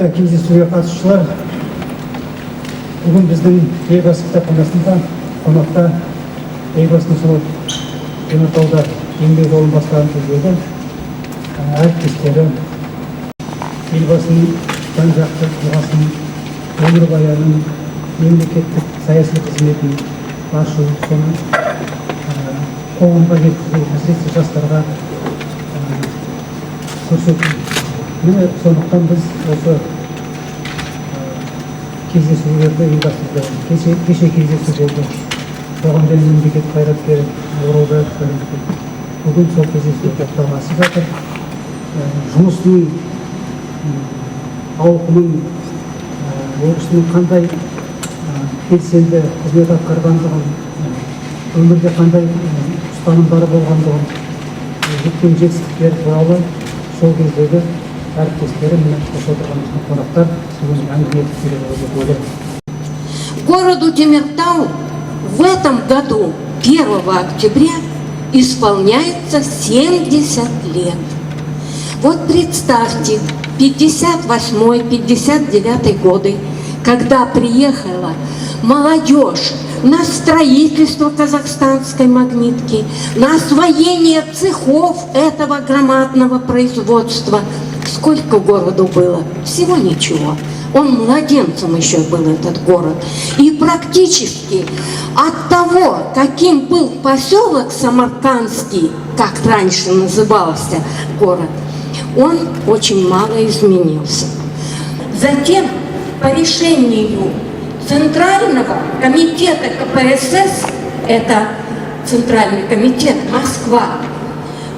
құрметті кездесуге қатысушылар бүгін біздің елбасы кітапханасында қонақта елбасының сол теміртауда еңбек жолын бастаған кездегі әріптестері елбасының жан жақты тұлғасын өмірбаянын мемлекеттік саяси қызметін ашу соны қоғамға жеткізу әсіресе жастарға көрсету міне сондықтан біз осы кездесулерді ұйымдастырды кеше, кеше кездесу болды қоғам және мемлекет қайраткері оралбаев бүгін сол кездесу жалғасып жатыр Ә, жұмысының м, ауқымын ә, ол кісінің қандай ә, белсенді қызмет атқарғандығын ә, өмірде қандай ә, ұстанымдары болғандығын ә, жеткен жетістіктері туралы сол кездегі әріптестері міне осы отырған қонақтар бүгін әңгіме етіп береді деп ойлаймын Городу Темиртау в этом году, 1 октября, исполняется 70 лет. Вот представьте, 58-59 годы, когда приехала молодежь на строительство казахстанской магнитки, на освоение цехов этого громадного производства. Сколько городу было? Всего ничего. Он младенцем еще был этот город. И практически от того, каким был поселок Самаркандский, как раньше назывался город, он очень мало изменился. Затем по решению Центрального комитета КПСС, это Центральный комитет Москва,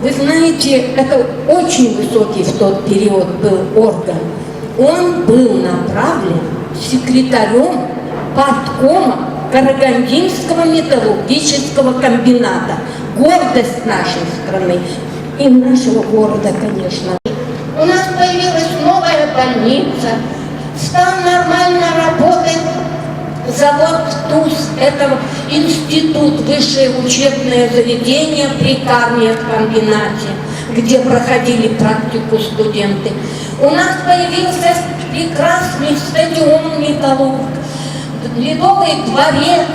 вы знаете, это очень высокий в тот период был орган. Он был направлен секретарем парткома Карагандинского металлургического комбината. Гордость нашей страны и нашего города, конечно. У нас появилась новая больница, стал нормально работать завод ТУЗ, это институт, высшее учебное заведение при комбинате, где проходили практику студенты. У нас появился прекрасный стадион «Металлург», ледовый дворец,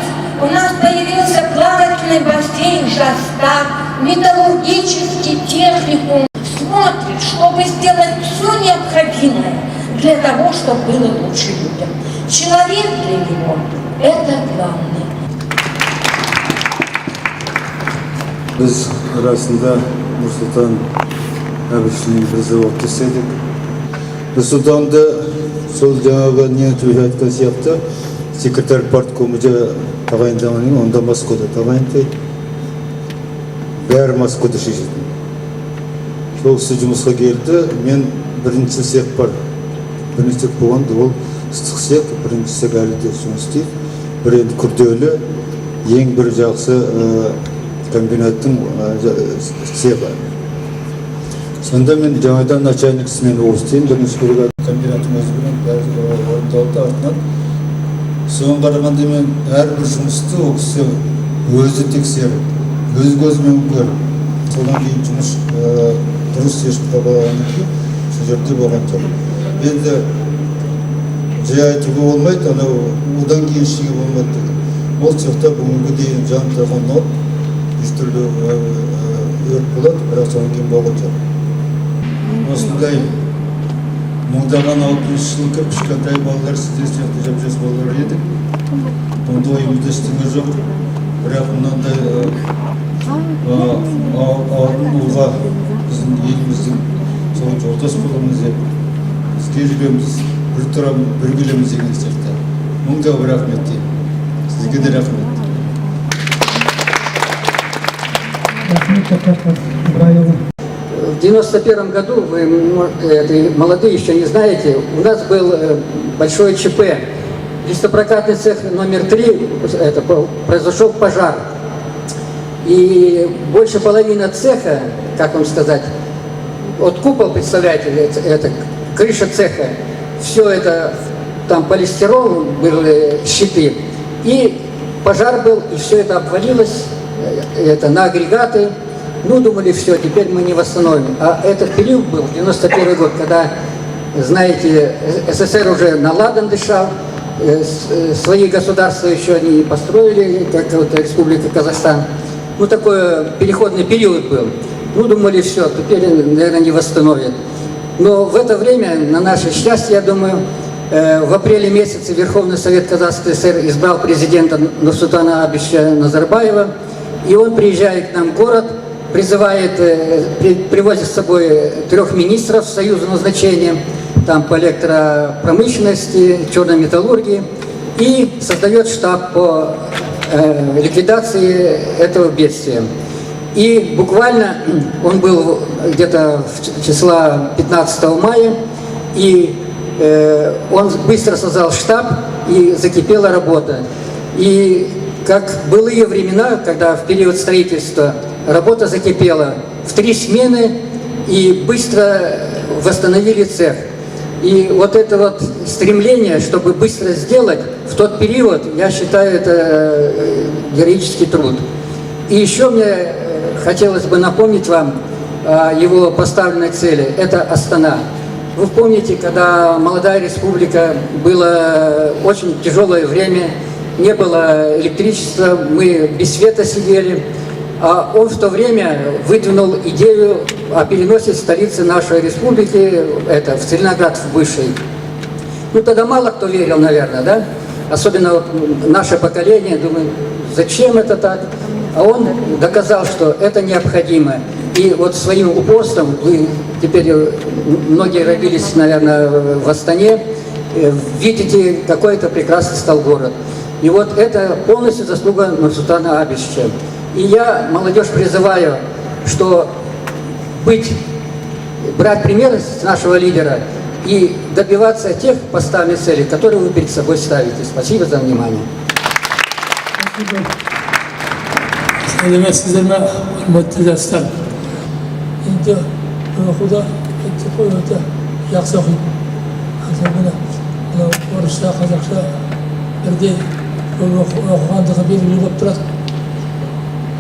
у нас появился плавательный бассейн «Жастак», металлургический техникум. Смотрит, чтобы сделать все необходимое для того, чтобы было лучше людям. Человек для него – это главное. біз расында нұрсұлтан әбішұлының бір заводты істедік нұрсұлтанды сол жаңағы не төре айтқан сияқты секретарь парткомыда тағайындағаннан кейін онда москвада тағайындайды бәрі москвада шешетін сол кісі жұмысқа келді мен бірінші цех бар бірінші цех болғанда ол ыстық цех бірінші цех әлі де жұмыс істейді бір енді күрделі ең бір жақсы ә, комбинаттың ә, жа- цехы сонда мен жаңадан начальник смены болып істеймін бірінші бригада комбинаттың өзімен бәрі орындалды артынан соған қарағанда мен әрбір жұмысты ол кісі өзі тексеріп өз көзімен көріп содан кейін жұмыс ә, дұрыс шешіп қабылдағаннан кейін сол жерде болған жоқ енді жай айтуға болмайды анау одан кейін ештеңе болмайды деген. Ол цехта бүгінге дейін жанындағы от әртүрлі ә, ә, өрт болады бірақ содан кейін болған жоқ осындай мыңдаған алтыншы жылы кішкентай балалар сіздер сияқты жап жас балалар едік онда ойымызда ештеңе жоқ бірақ мынандай а- алтын ұлға біздің еліміздің сол жолдас боламыз деп бізге жүреміз бір тұрамыз бір келеміз деген сияқты мың да бір рахмет деймін сізге де рахмет рахмет тоқтар ыбырайұлы В 91 году, вы мо- это, молодые еще не знаете, у нас был э, большой ЧП. Листопрокатный цех номер три, это, по- произошел пожар. И больше половины цеха, как вам сказать, вот купол, представляете, это, это крыша цеха, все это, там полистирол, были щиты, и пожар был, и все это обвалилось, э, это на агрегаты, ну, думали, все, теперь мы не восстановим. А этот период был, 91 год, когда знаете, СССР уже наладан дышал, э, э, свои государства еще не построили, как вот Республика Казахстан. Ну, такой переходный период был. Ну, думали, все, теперь, наверное, не восстановят. Но в это время, на наше счастье, я думаю, э, в апреле месяце Верховный Совет Казахской ССР избрал президента Нурсултана Абища Назарбаева, и он приезжает к нам в город, призывает, э, при- привозит с собой трех министров Союза назначения, там по электропромышленности, черной металлургии, и создает штаб по э, ликвидации этого бедствия. И буквально он был где-то в числа 15 мая, и э, он быстро создал штаб, и закипела работа. И как былые времена, когда в период строительства работа закипела в три смены, и быстро восстановили цех. И вот это вот стремление, чтобы быстро сделать, в тот период, я считаю, это э, героический труд. И еще мне хотелось бы напомнить вам о его поставленной цели. Это Астана. Вы помните, когда молодая республика, было очень тяжелое время, не было электричества, мы без света сидели. А он в то время выдвинул идею о переносе столицы нашей республики это, в Целиноград, в бывший. Ну, тогда мало кто верил, наверное, да? Особенно вот наше поколение, думаю, зачем это так? А он доказал, что это необходимо. И вот своим упорством, вы теперь, э, многие родились, наверное, в Астане, э, видите, какой это прекрасный стал город. И вот это полностью заслуга Нурсултана Абишевича. И я молодежь призываю, что быть брать пример с нашего лидера и добиваться тех поставленных целей, которые вы перед собой ставите. Спасибо за внимание. сәлеметсіздер ме құрметті жастар енді оқуда өте қой өте жақсы оқиды орысша қазақша бірдей көп оқығандығы белгілі болып тұрады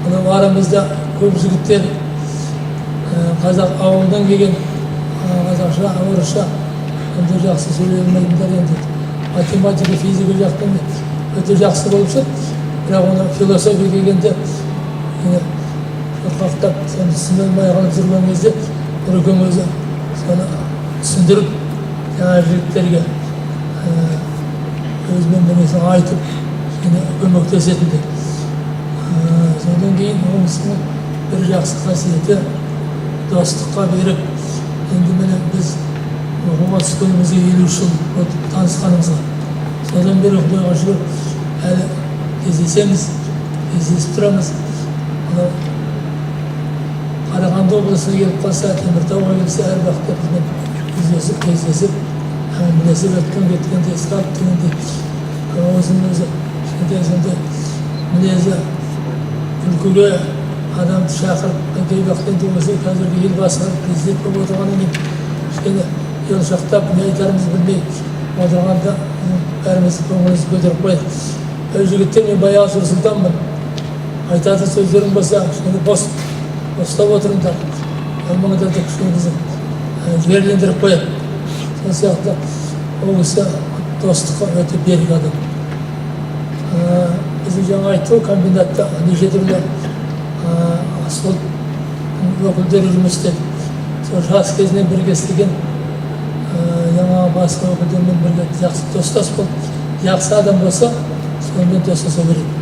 мынау арамызда көп жігіттер қазақ ауылынан келген қазақша орысша енді жақсы сөйлей алмайтындар енді математика физика жақтан өте жақсы болып шығады бірақ оны философия келгенде енді қорқақтап соны түсіне алмай қалып жүрген кезде нұрекең өзі соны түсіндіріп жаңағы жігіттерге ә, өзінің несін айтып және көмектесетіндей содан кейін ол кісінің бір жақсы қасиеті достыққа беріп енді міне біз оқуға түскенімізге елу жыл өтіп танысқанымызға. Содан бері құдайға шүкір әлі кездесеміз кездесіп тұрамыз. Мынау қарағанды облысына келіп қалса теміртауға келсе әр уақытта бізбен кездесіп кездесіп әңгімелесіп өткен кеткенде алып дегендей өзінің өзі кішкентай сондай мінезі күлкіге адамды шақырып кей уақытта енді осы қазіргі елбасы президент болып отырғаннан кейін кішкене ұялшақтап не айтарымызды білмей отырғанда бәріміз көңілімізді көтеріп қояды жігіттер мен баяғы нұрсұлтанмын айтатын сөздерің болса кішкене бос бостап отырыңдар алмаңдар деп кішкене жігерлендіріп қояды сол сияқты ол кісі достыққа өте берік адам біздің жаңа айтты ғой комбинатта неше түрлі сол өкілдері жұмыс істеді сол жас кезінен бірге істеген жаңағы басқа өкілдермен бірге жақсы достас болып жақсы адам болса сонымен достаса береді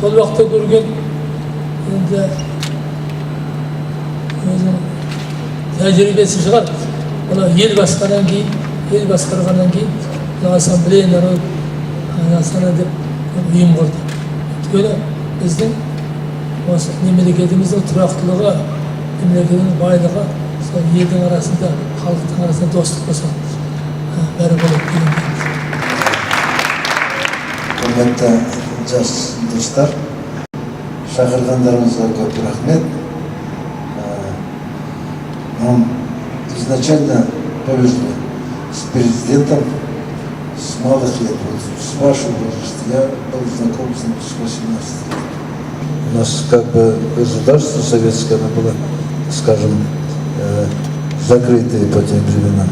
сол уақытта көрген енді өзінің тәжірибесі шығар мына ел басқаннан кейін ел басқарғаннан кейін мына ассамблея народ астана деп ұйым құрды өйткені біздің осы мемлекетіміздің тұрақтылығы мемлекетіміздің байлығы сол елдің арасында халықтың арасында достық болса бәрі болады дегендей құрметті жас достар шақырғандарыңызға көп рахмет Э, нам изначально повезло с президентом с малых лет, с вашего возраста. Я был знаком с ним с 18 лет. У нас как бы государство советское, оно было, скажем, э, закрытые по тем временам.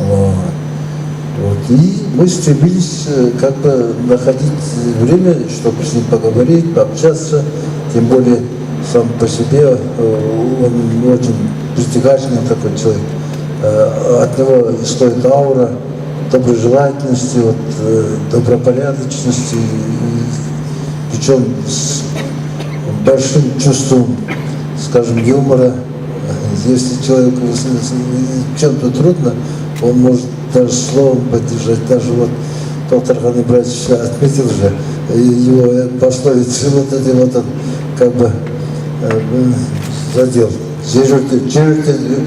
Вот. Вот. И мы стремились э, как бы находить время, чтобы с ним поговорить, пообщаться, тем более сам по себе э, он очень притягательный такой человек. Э, От него исходит аура доброжелательности, вот, добропорядочности, причем с большим чувством, скажем, юмора. Если человеку чем-то трудно, он может даже словом поддержать. Даже вот доктор Ханы Братьевич отметил же э, его пословицы, вот эти вот он как бы э, задел. Жер жүрді, жер жүрді,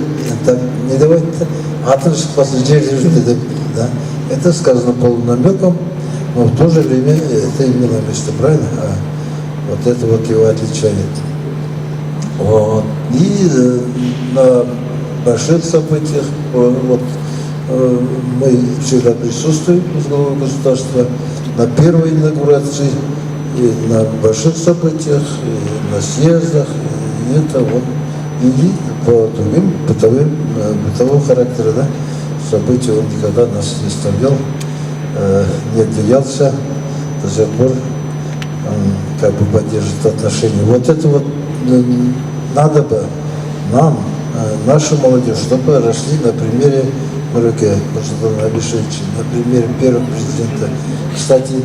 так, не давайте, атын шықпасын, жер жүрді деп, да. Это сказано полунамеком, но в то же время это имело место, правильно? А вот это вот его отличает. Вот. И э, на больших событиях э, вот, э, мы всегда присутствуем с главой государства на первой инаугурации, и на больших событиях, и на съездах, и это вот, или по другим бытовым, э, бытового характера, да, события он никогда нас не оставлял, э, не отделялся до сих пор как бы поддерживает отношения. Вот это вот надо бы нам, э, нашу молодежь, чтобы росли на примере Мураке Нурсултана Абишевича, на примере первого президента. Кстати,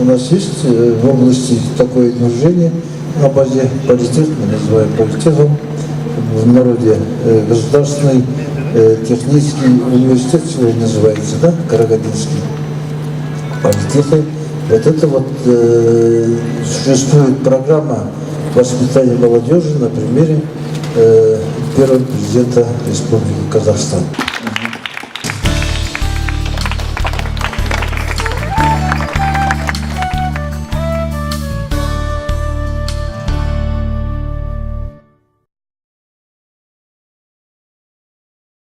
у нас есть э, в области такое движение на базе политех, мы называем политехом, в народе э, государственный э, технический университет сегодня называется, да, Карагандинский политехой. Вот это вот э, существует программа воспитания молодежи на примере э, первого президента Республики Казахстан.